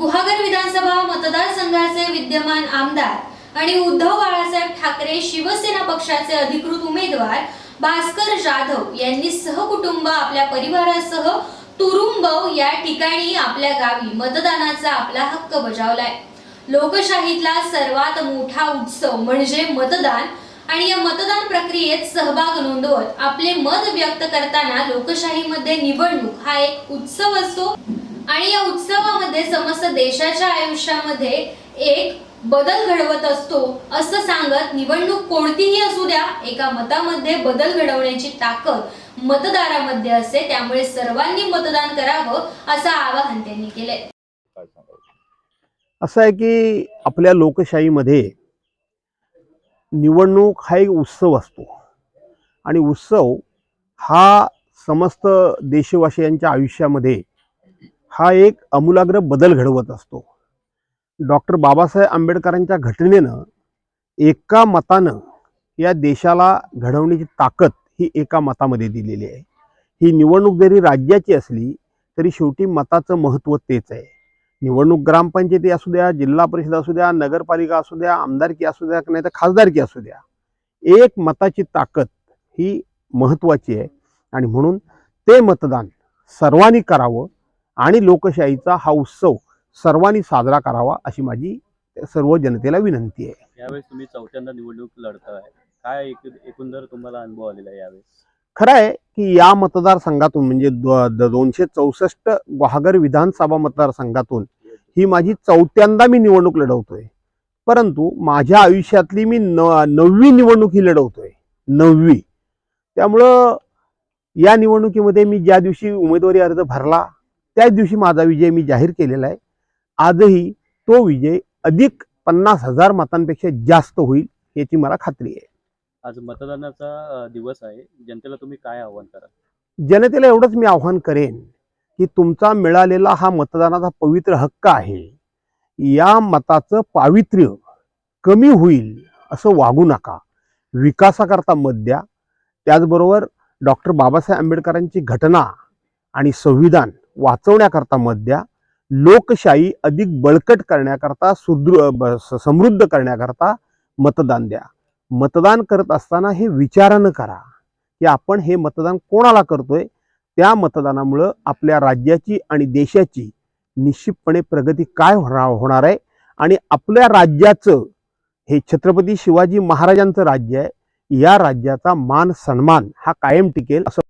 गुहागर विधानसभा मतदारसंघाचे विद्यमान आमदार आणि उद्धव बाळासाहेब ठाकरे शिवसेना पक्षाचे अधिकृत उमेदवार भास्कर जाधव यांनी सहकुटुंब आपल्या परिवारासह तुरुंब या ठिकाणी आपल्या गावी मतदानाचा आपला हक्क बजावलाय. लोकशाहीतला सर्वात मोठा उत्सव म्हणजे मतदान आणि या मतदान प्रक्रियेत सहभाग नोंदवत आपले मत व्यक्त करताना लोकशाहीमध्ये निवडणूक हा एक उत्सव असतो. आणि या उत्सवामध्ये समस्त देशाच्या आयुष्यामध्ये एक बदल घडवत असतो असं सांगत निवडणूक कोणतीही असू द्या एका मतामध्ये बदल घडवण्याची ताकद मतदारामध्ये असते. त्यामुळे सर्वांनी मतदान करावं असं आवाहन त्यांनी सांगाल? असं आहे की आपल्या लोकशाहीमध्ये निवडणूक हा एक उत्सव असतो. आणि उत्सव हा समस्त देशवासियांच्या आयुष्यामध्ये हा एक अमूलाग्र बदल घडवत असतो. डॉक्टर बाबासाहेब आंबेडकरांच्या घटनेनं एका मतानं या देशाला घडवण्याची ताकद ही एका मतामध्ये दिलेली आहे. ही निवडणूक जरी राज्याची असली तरी शेवटी मताचं महत्त्व तेच आहे. निवडणूक ग्रामपंचायती असू द्या जिल्हा परिषद असू द्या नगरपालिका असू द्या आमदारकी असू द्या नाही तर खासदारकी असू द्या एक मताची ताकद ही महत्त्वाची आहे. आणि म्हणून ते मतदान सर्वांनी करावं आणि लोकशाहीचा हा उत्सव सर्वांनी साजरा करावा अशी माझी सर्व जनतेला विनंती आहे. यावेळेस तुम्ही चौथ्यांदा निवडणूक लढताय. काय एकंदर तुम्हाला अनुभव आलेला आहे यावेळेस? खरं आहे की या मतदारसंघातून म्हणजे दोनशे चौसष्ट गुहागर विधानसभा मतदारसंघातून ही माझी चौथ्यांदा मी निवडणूक लढवतोय. परंतु माझ्या आयुष्यातली मी न नववी निवडणूक ही लढवतोय. नववी. त्यामुळं या निवडणुकीमध्ये मी ज्या दिवशी उमेदवारी अर्ज भरला त्याच दिवशी माझा विजय मी जाहीर केलेला आहे. आजही तो विजय अधिक पन्नास हजार मतांपेक्षा जास्त होईल याची मला खात्री आहे. आज मतदानाचा दिवस आहे. जनतेला तुम्ही काय आव्हान करा जनतेला एवढंच मी आव्हान करेन की तुमचा मिळालेला हा मतदानाचा पवित्र हक्क आहे. या मताचं पावित्र्य कमी होईल असं वागू नका. विकासाकरता मत द्या. त्याचबरोबर डॉक्टर बाबासाहेब आंबेडकरांची घटना आणि संविधान वाचवण्याकरता मत द्या लोकशाही अधिक बळकट करण्याकरता सुदृ ब- समृद्ध करण्याकरता मतदान द्या. मतदान करत असताना हे विचारानं करा की आपण हे मतदान कोणाला करतोय? त्या मतदानामुळं आपल्या राज्याची आणि देशाची निश्चितपणे प्रगती काय होणार आहे? आणि आपल्या राज्याचं हे छत्रपती शिवाजी महाराजांचं राज्य आहे या राज्याचा मान सन्मान हा कायम टिकेल असं